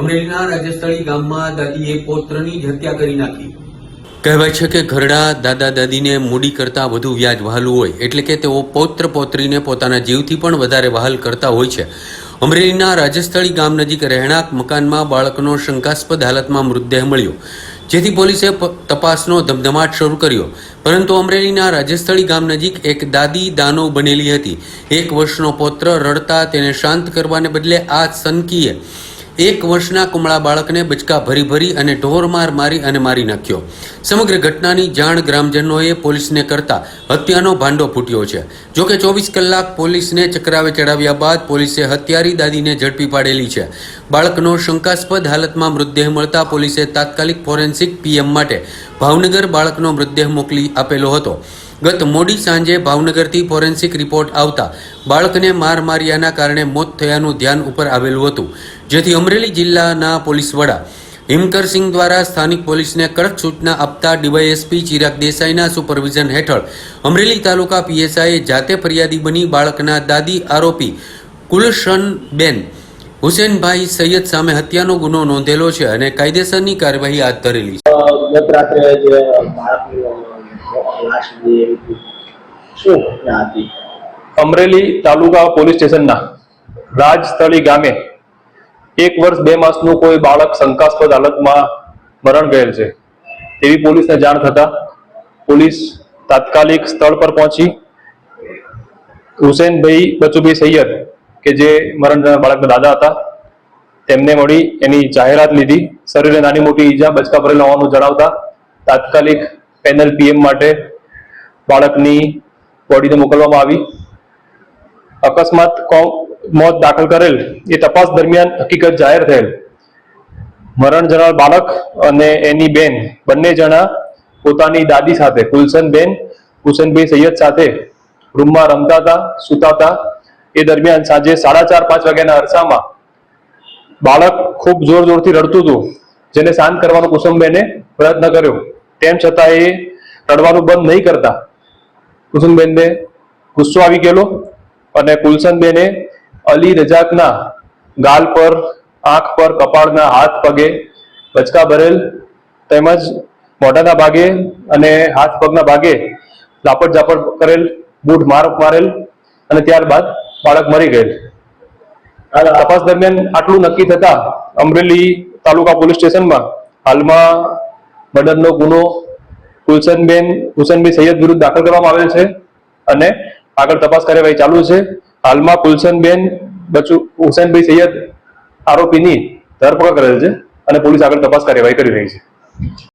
અમરેલીના રાજસ્થળી ગામમાં દાદીએ પોત્રની જ હત્યા કરી નાખી. કહેવાય છે કે ઘરડા દાદા દાદીને મૂડી કરતાં વધુ વ્યાજ વહાલું હોય, એટલે કે તેઓ પૌત્ર પૌત્રીને પોતાના જીવથી પણ વધારે વહાલ કરતા હોય છે. અમરેલીના રાજસ્થળી ગામ નજીક રહેણાંક મકાનમાં બાળકનો શંકાસ્પદ હાલતમાં મૃતદેહ મળ્યો, જેથી પોલીસે તપાસનો ધમધમાટ શરૂ કર્યો. પરંતુ અમરેલીના રાજસ્થળી ગામ નજીક એક દાદી દાનો બનેલી હતી. એક વર્ષનો પૌત્ર રડતા તેને શાંત કરવાને બદલે આ સનકીએ એક વર્ષના કુમળા બાળકને બચકા ભરી ભરી અને ઢોર માર મારી અને મારી નાખ્યો. સમગ્ર ઘટનાની જાણ ગ્રામજનોએ પોલીસને કરતા હત્યાનો ભાંડો ફૂટ્યો છે. જોકે ચોવીસ કલાક પોલીસને ચક્રાવે ચડાવ્યા બાદ પોલીસે હત્યારી દાદીને ઝડપી પાડેલી છે. બાળકનો શંકાસ્પદ હાલતમાં મૃતદેહ મળતા પોલીસે તાત્કાલિક ફોરેન્સિક પીએમ માટે ભાવનગર બાળકનો મૃતદેહ મોકલી આપેલો હતો. ગત મોડી સાંજે ભાવનગરથી ફોરેન્સિક રિપોર્ટ આવતા બાળકને માર માર્યાના કારણે મોત થયાનું ધ્યાન ઉપર આવેલું હતું. જેથી અમરેલી જિલ્લાના પોલીસ વડા હિમકરસિંહ દ્વારા સ્થાનિક પોલીસને કડક સૂચના આપતા ડીવાયએસપી ચિરાગ દેસાઈના સુપરવિઝન હેઠળ અમરેલી તાલુકા પીએસઆઈએ જાતે ફરિયાદી બની બાળકના દાદી આરોપી કુલશનબેન હુસેનભાઈ સૈયદ સામે હત્યાનો ગુનો નોંધેલો છે અને કાયદેસરની કાર્યવાહી હાથ ધરેલી છે. ગત રાત્રે જે. શું અમરેલી તાલુકા પોલીસ સ્ટેશનના રાજસ્થળી ગામે એક વર્ષ બે માસનું કોઈ બાળક શંકાસ્પદ હાલતમાં મરણ ગયેલ છે તેવી પોલીસને જાણ થતા પોલીસ તાત્કાલિક સ્થળ પર પહોંચી હુસેનભાઈ બચુભાઈ સૈયદ, કે જે મરણ બાળકના દાદા હતા તેમને મળી એની જાહેરાત લીધી. શરીરે નાની મોટી ઈજા બચકા ભરેલા હોવાનું જણાવતા તાત્કાલિક પેનલ પીએમ માટે બાળકની બોડીને મોકલવામાં આવી. અકસ્માત મોત દાખલ કરેલ એ તપાસ દરમિયાન હકીકત જાહેર થયેલ. મરણ જનાર બાળક અને એની બેન, બંને જણા પોતાની દાદી સાથે, કુલસનબેન બેન હુસેનભાઈ સૈયદ સાથે રૂમમાં રમતા હતા, સૂતા હતા. એ દરમિયાન સાંજે સાડા ચાર પાંચ વાગ્યાના અરસામાં બાળક ખૂબ જોર જોરથી રડતું હતું. જેને શાંત કરવાનો કુસુમબેને પ્રયત્ન કર્યો. તેમ છતાં એ રડવાનું બંધ નહીં કરતા. કુસુમબેનને ગુસ્સો આવી ગયેલો અને કુલસનબેને અલી રજાકના ગાલ પર, આંખ પર, કપાળના હાથ પગે, બચકા ભરેલ તેમજ મોઢાના ભાગે અને હાથ પગના ભાગે લાપટ ઝાપટ કરેલ, બૂટ માર મારેલ અને ત્યારબાદ બાળક મરી ગયેલ. તપાસ દરમિયાન આટલું નક્કી થતા અમરેલી તાલુકા પોલીસ સ્ટેશનમાં હાલમાં મર્ડરનો ગુનો ગુલશનબેન હુસેનભાઈ સૈયદ વિરુદ્ધ દાખલ કરવામાં આવેલ છે અને આગળ તપાસ કાર્યવાહી ચાલુ છે. હાલમાં ગુલશનબેન, બચુ હુસેનભાઈ સૈયદ આરોપીની ધરપકડ કરેલ છે અને પોલીસ આગળ તપાસ કાર્યવાહી કરી રહી છે.